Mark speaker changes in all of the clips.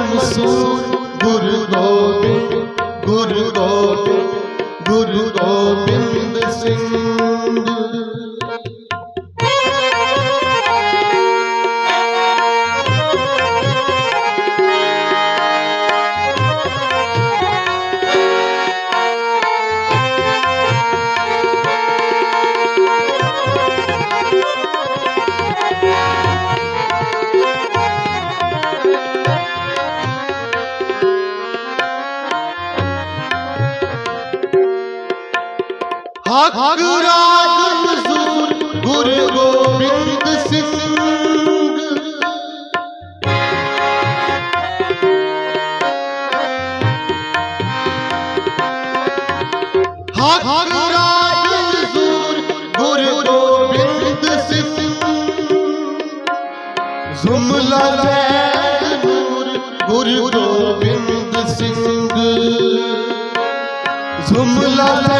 Speaker 1: ਮਨਸੂਰ ਗੁਰੂ ਗੋਬਿੰਦ ਗੁਰੂ ਗੋਬਿੰਦ ਗੁਰੂ ਗੋਬਿੰਦ ਸਿੰਘ ਹਕ ਰਾਜ ਮਜ਼ੂਰ ਗੁਰੂ ਗੋਬਿੰਦ ਸਿੰਘ ਹਕ ਰਾਜ ਮਜ਼ੂਰ ਗੁਰੂ ਗੋਬਿੰਦ ਸਿੰਘ ਜ਼ੁਮਲਾ ਲੈ ਨੂਰ ਗੁਰੂ ਗੋਬਿੰਦ ਸਿੰਘ ਜ਼ੁਮਲਾ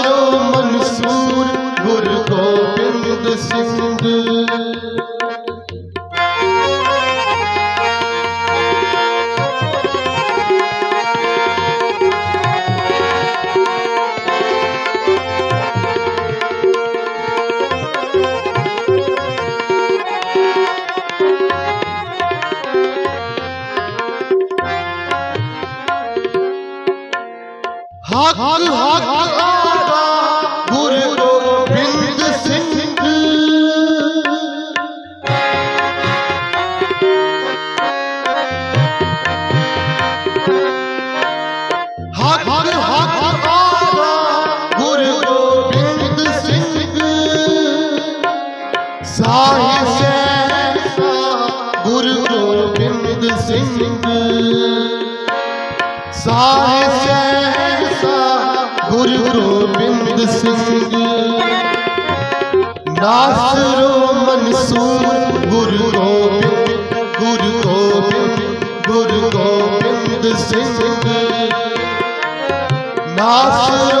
Speaker 1: ਸਾਹਿਬ ਸਹਿਬਾ ਗੁਰੂ ਗੋਬਿੰਦ ਸਿੰਘ। ਨਾਸਰੋ ਮਨਸੂਰ ਗੁਰੂ ਗੋਬਿੰਦ ਗੁਰੂ ਗੋਬਿੰਦ ਗੁਰੂ ਗੋਬਿੰਦ ਸਿੰਘ। ਨਾਸਰੋ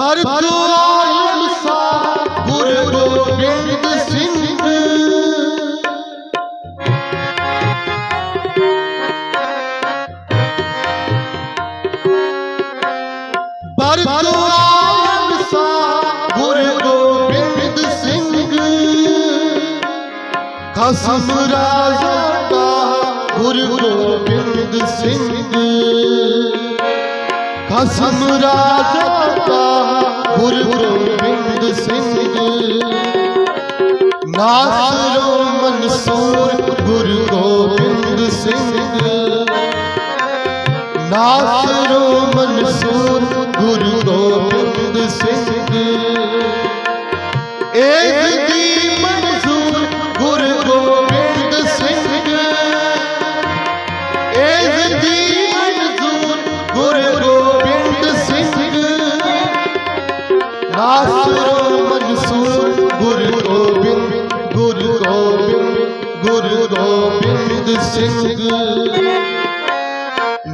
Speaker 1: ਬਰਤੁ ਆਲਮ ਸਾ ਗੁਰੂ ਗੋਬਿੰਦ ਸਿੰਘ। ਬਰਤੁ ਆਲਮ ਗੁਰੂ ਗੋਬਿੰਦ ਸਿੰਘ। ਖਸਮ ਰਾਜਾ ਗੁਰੂ ਗੋਬਿੰਦ ਸਿੰਘ। ਖਸਮ ਰਾਜਾ ਕਾ ਗੁਰੂ ਗੋਬਿੰਦ ਸਿੰਘ ਨਾਸਰੋ ਮਨਸੂਰ ਗੁਰੂ ਗੋਬਿੰਦ ਸਿੰਘ ਨਾਸਰੋ ਮਨਸੂਰ ਸਿੰਘ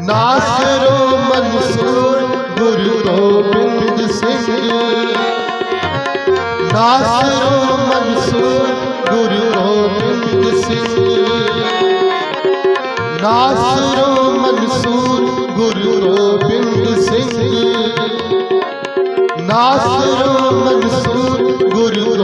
Speaker 1: ਨਾਸਰੋ ਮਨਸੂਰ ਗੁਰੂ ਗੋਬਿੰਦ ਸਿੰਘ। ਨਾਸਰੋ ਮਨਸੂਰ ਗੁਰੂ ਗੋਬਿੰਦ ਸਿੰਘ। ਨਾਸਰੋ ਮਨਸੂਰ ਗੁਰੂ ਗੋਬਿੰਦ ਸਿੰਘ। ਨਾਸਰੋ ਮਨਸੂਰ ਗੁਰੂ